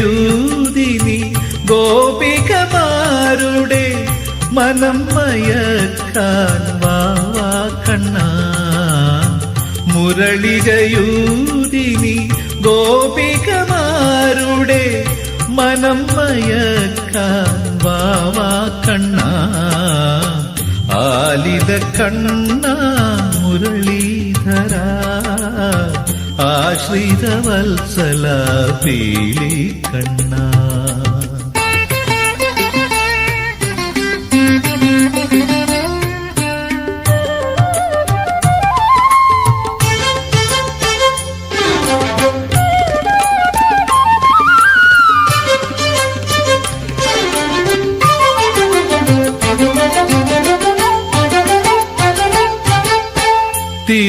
മുരളികയൂതിനി ഗോപികമാരുടെ മനം മയക്കാൻ വാവാ കണ്ണ. മുരളികയൂതിനി ഗോപികമാരുടെ മനം മയക്കാൻ കണ്ണ. ആലിത കണ്ണ മുരളീധര. ആശ്രിതവത്സല പീലി കണ്ണ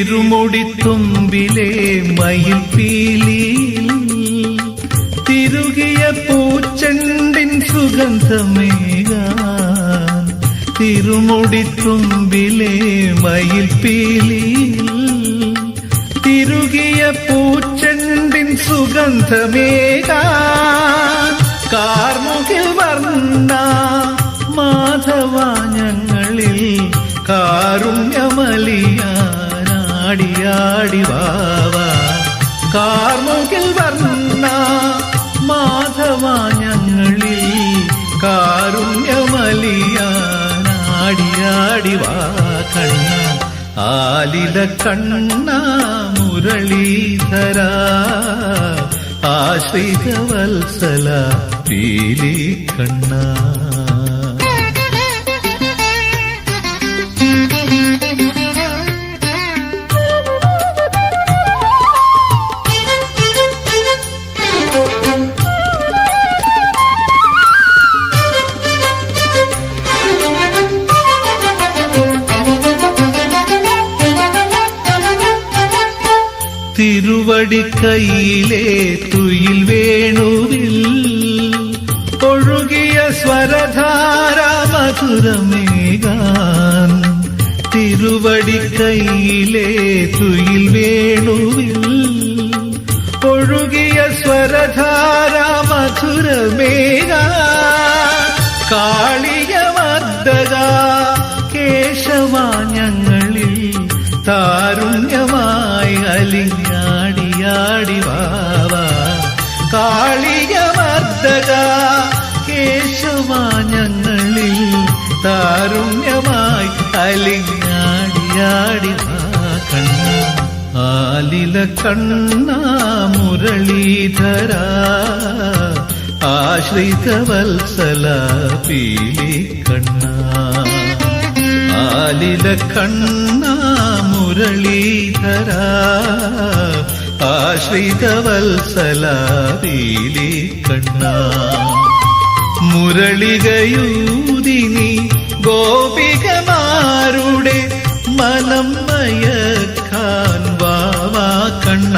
തിരുമുടിത്തുമ്പിലെ മയിൽ പീലിയിൽ തിരുകിയ സുഗന്ധമേക സുഗന്ധമേകാൻ തിരുമുടിത്തുമ്പിലെ മയിൽ പീലിയിൽ തിരുകിയ പൂച്ചണ്ടിൻ സുഗന്ധമേകാൻ കാർമുകിൽ വർണ മാധവ ഞങ്ങളിൽ കാരുണ്യമലിയാനാടിയാടി വാവ. കാർമുകിൽ വർണ മാധവ ഞങ്ങളിൽ കാരുണ്യമലിയാനാടിയാടി വാ കണ്ണ. ആലില കണ്ണ മുരളീധര. ആശ്രിതവത്സല പീലി കണ്ണ. അലിഞ്ഞാടിയാടി വാവ കാളിയമർദ്ദക കേശവ ഞങ്ങളിൽ താരുണ്യമായി അലിങ്ങാടിയാടി കണ്ണ. ആലില കണ്ണ മുരളീധര. ആശ്രിതവത്സല പീലി കണ്ണ. ആലില കണ്ണ മുരളീധര. ആശ്രിതവത്സല പീലി കണ്ണ. മുരളികയൂതിനി ഗോപികമാരുടെ മനം മയക്കാൻ വാവാ കണ്ണ.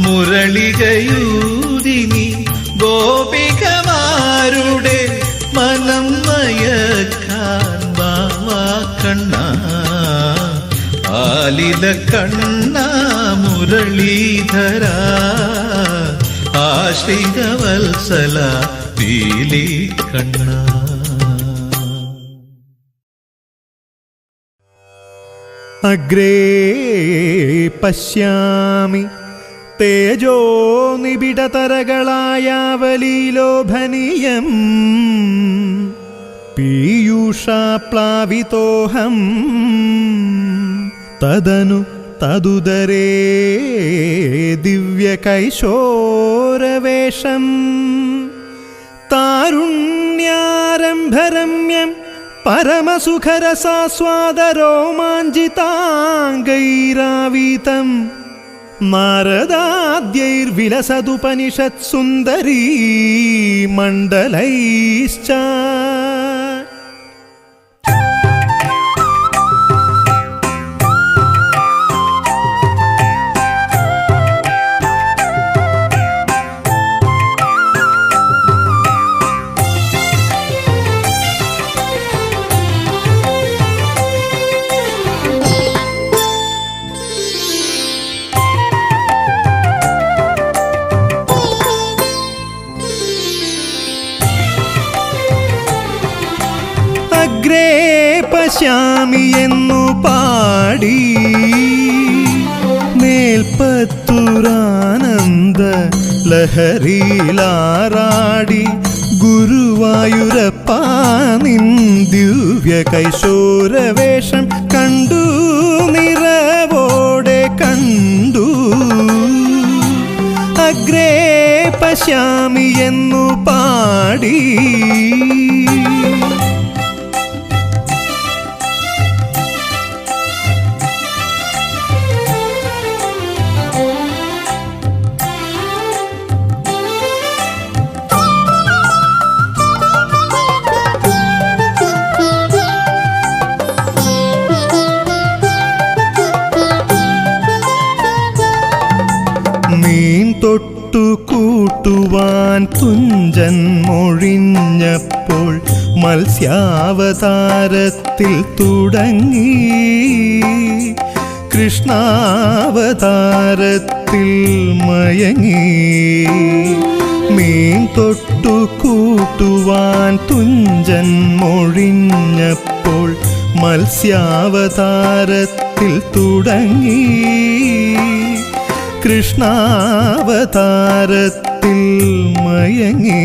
മുരളികയൂതിനി ഗോപികമാരുടെ മനം മയക്കാൻ വാവാ കണ്ണ. ആലിത കണ്ണ മുരളീധര ആശ്രിതവത്സല നീലി കണ്ണ അഗ്രേ പശ്യാമി തേജോ നിബിഡതരകളായാവലീലോഭനീയം പീയൂഷാപ്ലാവിതോഹം തദനു തതുദരേ ദിവ്യകൈശോരവേഷം. താരുണ്യാരംഭരമ്യം പരമസുഖരസാസ്വാദരോമാഞ്ചിതാംഗൈരാവീതം. നാരദാദ്യൈർവിലസതുപനിഷത്സുന്ദരീ മണ്ഡലൈശ്ച. ലഹരിയിലാറാടി ഗുരുവായൂരപ്പാ നിൻ ദിവ്യ കൈശോരവേഷം കണ്ടു നിറവോടെ കണ്ടു അഗ്രേ പശ്യാമി എന്നു പാടി മത്സ്യാവതാരത്തിൽ തുടങ്ങി കൃഷ്ണാവതാരത്തിൽ മയങ്ങി മീൻ തൊട്ടു കൂട്ടുവാൻ തുഞ്ചൻ മൊഴിഞ്ഞപ്പോൾ മത്സ്യാവതാരത്തിൽ തുടങ്ങി കൃഷ്ണാവതാരത്തിൽ മയങ്ങി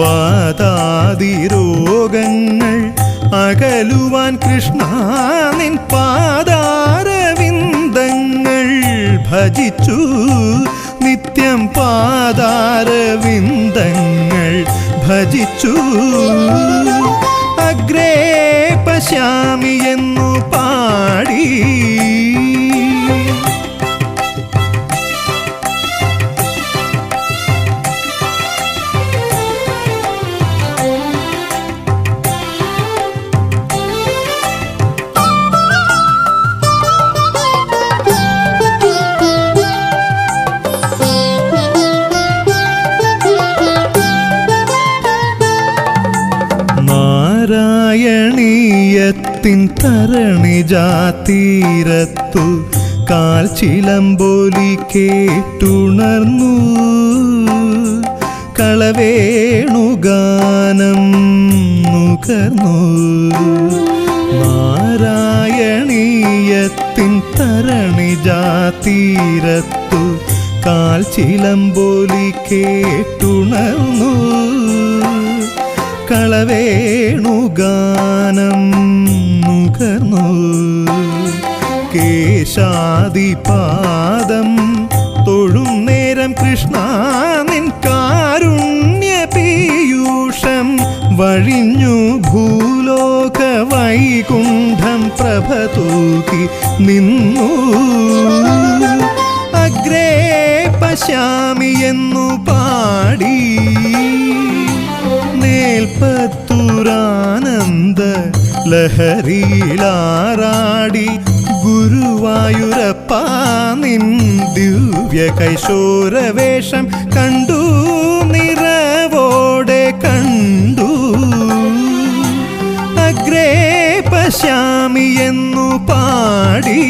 വാതാതി രോഗങ്ങൾ അകലുവാൻ കൃഷ്ണ നിൻ പാദാരവിന്ദങ്ങൾ ഭജിച്ചു. നിത്യം പാദാരവിന്ദങ്ങൾ ഭജിച്ചു. അഗ്രേ പശ്യാമി എന്നു പാടി നാരായണീയത്തിൻ തരണിജാതീരത്തു കാൽ ചിലമ്പോലി കേട്ടുണർന്നു. കളവേണുഗാനം നുകർന്നു. നാരായണീയത്തിൻ തരണിജാതീരത്തു കാൽ ചിലമ്പോലി കേട്ടുണർന്നു. കളവേണുഗാനം നുകർന്നു കേശാദിപാദം തൊഴും നേരം കൃഷ്ണ നിൻ കാരുണ്യ പീയൂഷം വഴിഞ്ഞു ഭൂലോക വൈകുണ്ഠം പ്രഭ തൂക്കി നിന്നു. അഗ്രേ പശ്യാമി എന്നു പാടി മേൽപ്പത്തൂരാനന്ദ ലഹരിയിലാറാടി ഗുരുവായൂരപ്പ നിൻ ദിവ്യ കൈശോരവേഷം കണ്ടു നിറവോടെ കണ്ടു. അഗ്രേ പശ്യാമി എന്നു പാടി.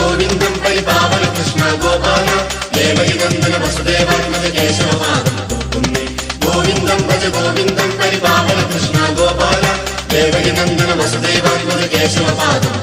గోవిందం పై పావన కృష్ణ గోపాల. దేవై వందన వసుదేవాత్మక కేశవపాదం గోవిందం భజ గోవిందం పై పావన కృష్ణ గోపాల. దేవై వందన వసుదేవాత్మక కేశవపాదం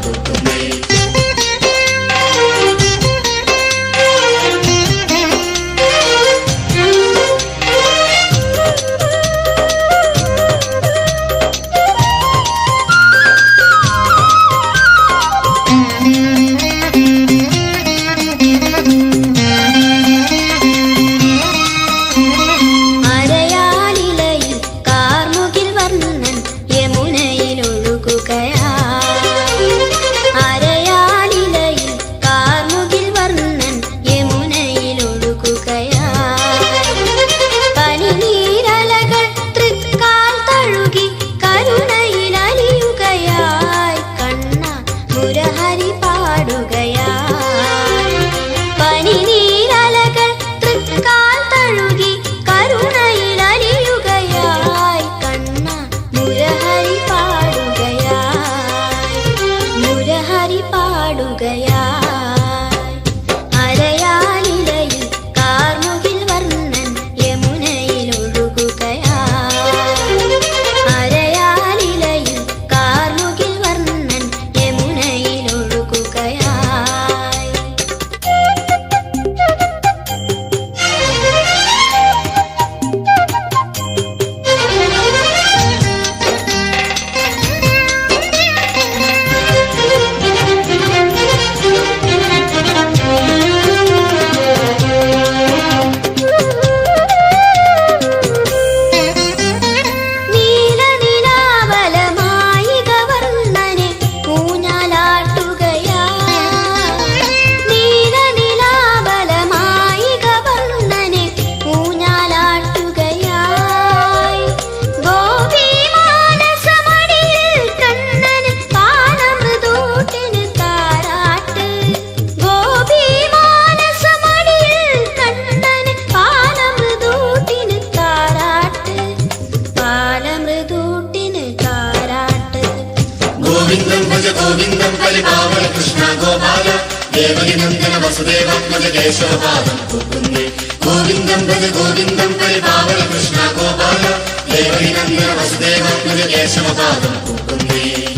ദേവഹിനന്ദ്ര വസുദേവം കേശവപാദം പൂക്കുന്നേ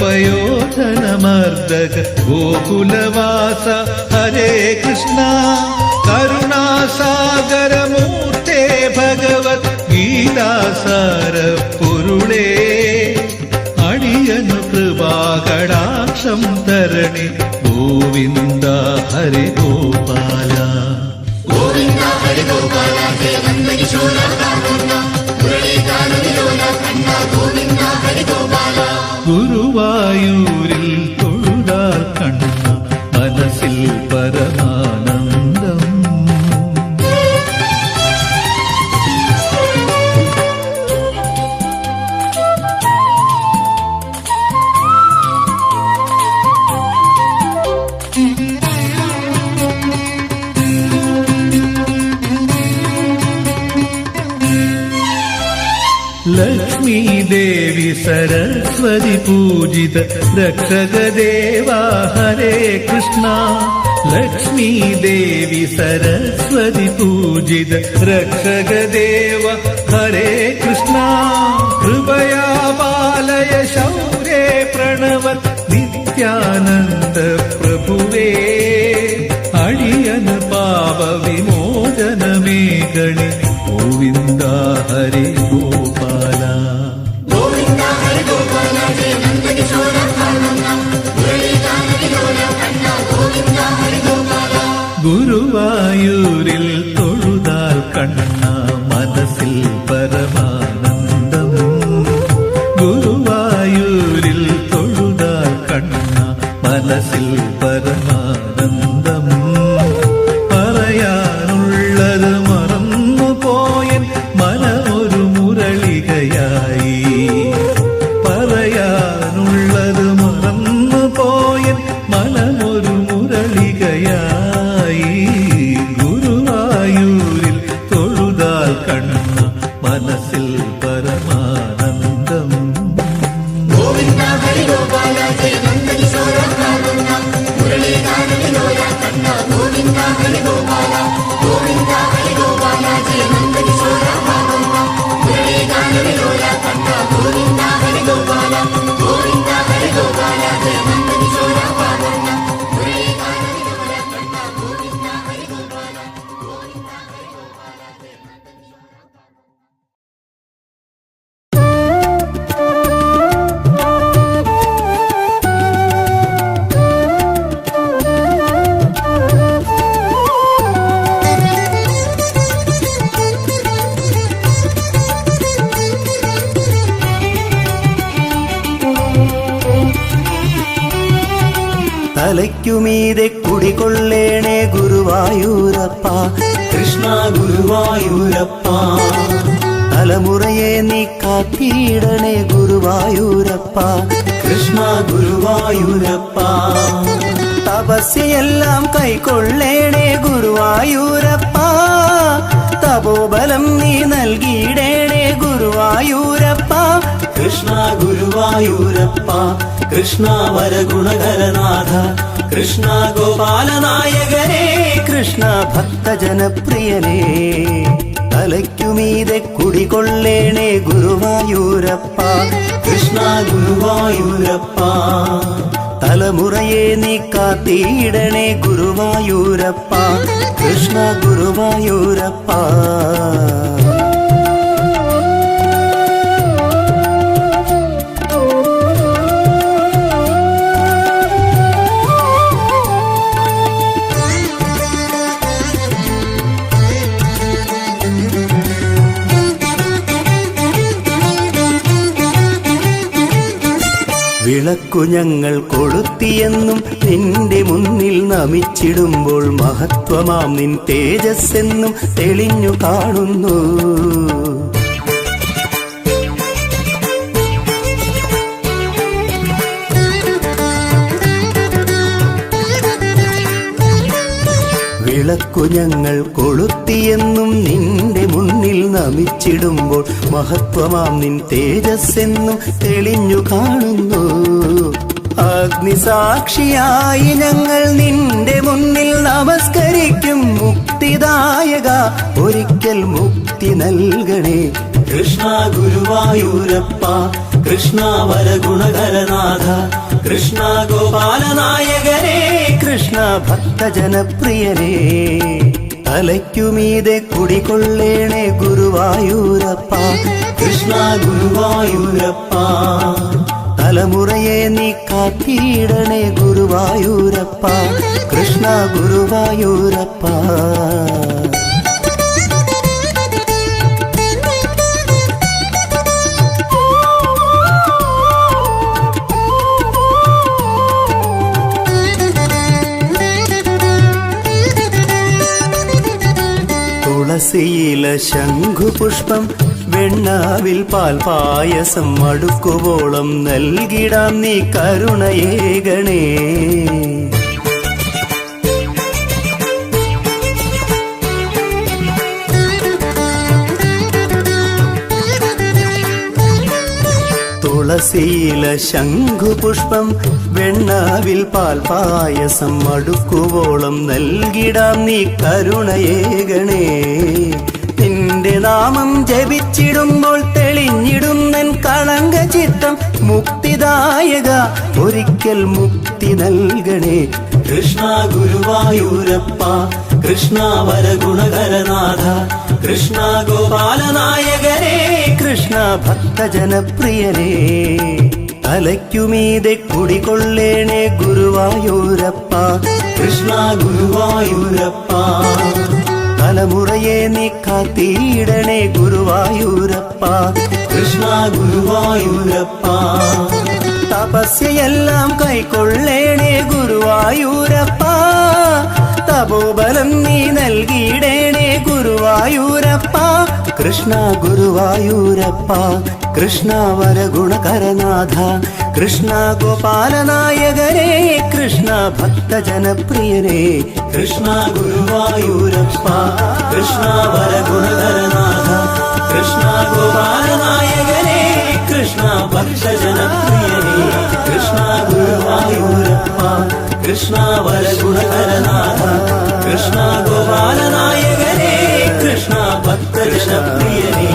पयोधनमर्दक गोकुलवास हरे कृष्णा करुणासागरमूर्ते भगवत् गीतासार पुरुळे अणियनु कृपाकडाक्षं धरणि गोविन्द हरि गोपाल गोविन्द हरि गोपाल हे नन्दकिशोर मुरळीकारुणिलोल अण्णा गोविन्द हरि गोपाल ഗുരുവായൂര പരിപൂജിത രക്ഷകദേവാ ഹരേ കൃഷ്ണ. ലക്ഷ്മീ ദേവി സരസ്വതി പൂജിത രക്ഷകദേവ ഹരേ കൃഷ്ണ. കൃപയാ ബാലയ ശൗരേ പ്രണവ നിത്യാനന്ദ പ്രഭുവേ. അടിയന പാപ വിമോചനമേ ഗണി. ഗോവിന്ദ ഹരേ ഗോ ಗುರುವಾಯೂರ ഗുരുവായൂരപ്പ കൃഷ്ണ ഗുരുവായൂരപ്പ തലമുറയെ നീ കാത്തിയിടണേ ഗുരുവായൂരപ്പ കൃഷ്ണ ഗുരുവായൂരപ്പ തപസ്യയെല്ലാം കൈക്കൊള്ളേണേ ഗുരുവായൂരപ്പ തപോബലം നീ നൽകിയിടേണേ ഗുരുവായൂരപ്പ. കൃഷ്ണ ഗുരുവായൂരപ്പ. കൃഷ്ണ വരഗുണകരനാഥ. കൃഷ്ണ ഗോപാലനായകനേ. കൃഷ്ണ ഭക്തജനപ്രിയനേ. തലയ്ക്കുമീതെ കുടികൊള്ളേണേ ഗുരുവായൂരപ്പ. കൃഷ്ണ ഗുരുവായൂരപ്പ. തലമുറയെ നീ കാത്തിയിടണേ ഗുരുവായൂരപ്പ. കൃഷ്ണ ഗുരുവായൂരപ്പ. വിളക്കു ഞങ്ങൾ കൊളുത്തിയെന്നും നിന്റെ മുന്നിൽ നമിച്ചിടുമ്പോൾ മഹത്വമാം നിൻ തേജസ്സെന്നും തെളിഞ്ഞു കാണുന്നു. വിളക്കു ഞങ്ങൾ കൊളുത്തിയെന്നും നിന്റെ നമിച്ചിടുമ്പോൾ മഹത്വമാം നിൻ തേജസ്സെന്നും തെളിഞ്ഞു കാണുന്നു. അഗ്നിസാക്ഷിയായി ഞങ്ങൾ നിന്റെ മുന്നിൽ നമസ്കരിക്കും. മുക്തിദായക ഒരിക്കൽ മുക്തി നൽകണേ. കൃഷ്ണ ഗുരുവായൂരപ്പ കൃഷ്ണ വരഗുണകരനാഥ കൃഷ്ണ ഗോപാലനായകനേ കൃഷ്ണ ഭക്തജനപ്രിയനേ. തലയ്ക്കുമീതെ കുടികൊള്ളേണേ ഗുരുവായൂരപ്പ. കൃഷ്ണ ഗുരുവായൂരപ്പ. തലമുറയെ നീ കാത്തിയിടണേ ഗുരുവായൂരപ്പ. കൃഷ്ണ ഗുരുവായൂരപ്പ. തുളസിയില ശംഖുപുഷ്പം വെണ്ണാവിൽ പാൽ പായസം അടുക്കുവോളം നൽകിടാം നീ കരുണയേകണേ തുളസിയില ശംഖുപുഷ്പം വെണ്ണാവിൽ പാൽ പായസം അടുക്കുവോളം നൽകിടാം നീ കരുണയേകണേ നിന്റെ നാമം ജപിച്ചിടുമ്പോൾ തെളിഞ്ഞിടുന്നൻ കളങ്ക ചിത്തം മുക്തിദായക ഒരിക്കൽ മുക്തി നൽകണേ. കൃഷ്ണ ഗുരുവായൂരപ്പ കൃഷ്ണ വരഗുണകരനാഥ കൃഷ്ണ ഗോപാലനായകനേ. കൃഷ്ണ ഭക്തജനപ്രിയനേ തലയ്ക്കുമീതെ കുടികൊള്ളേണേ ഗുരുവായൂരപ്പ കൃഷ്ണ ഗുരുവായൂരപ്പ. തലമുറയെ നീ കാത്തിയിടണേ ഗുരുവായൂരപ്പ കൃഷ്ണ ഗുരുവായൂരപ്പ. തപസ്യയെല്ലാം കൈക്കൊള്ളേണേ ഗുരുവായൂരപ്പ. തപോബലം നീ നൽകിയിടേണേ ഗുരുവായൂരപ്പ കൃഷ്ണ ഗുരുവായൂരപ്പ കൃഷ്ണ വരഗുണകരനാഥ കൃഷ്ണ ഗോപാലനായകരേ കൃഷ്ണ ഭക്തജനപ്രിയരേ കൃഷ്ണ ഗുരുവായൂരപ്പ കൃഷ്ണ വരഗുണകരനാഥ കൃഷ്ണ ഗോപാലനായകരേ കൃഷ്ണ ഭക്തജനപ്രിയരേ കൃഷ്ണ ഗുരുവായൂരപ്പ കൃഷ്ണ വരഗുണകരനാഥ കൃഷ്ണ ഗോപാലനായകരേ കൃഷ്ണ ഭക്തജനപ്രിയരേ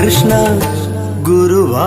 കൃഷ്ണ ഗുരുവായൂരപ്പ.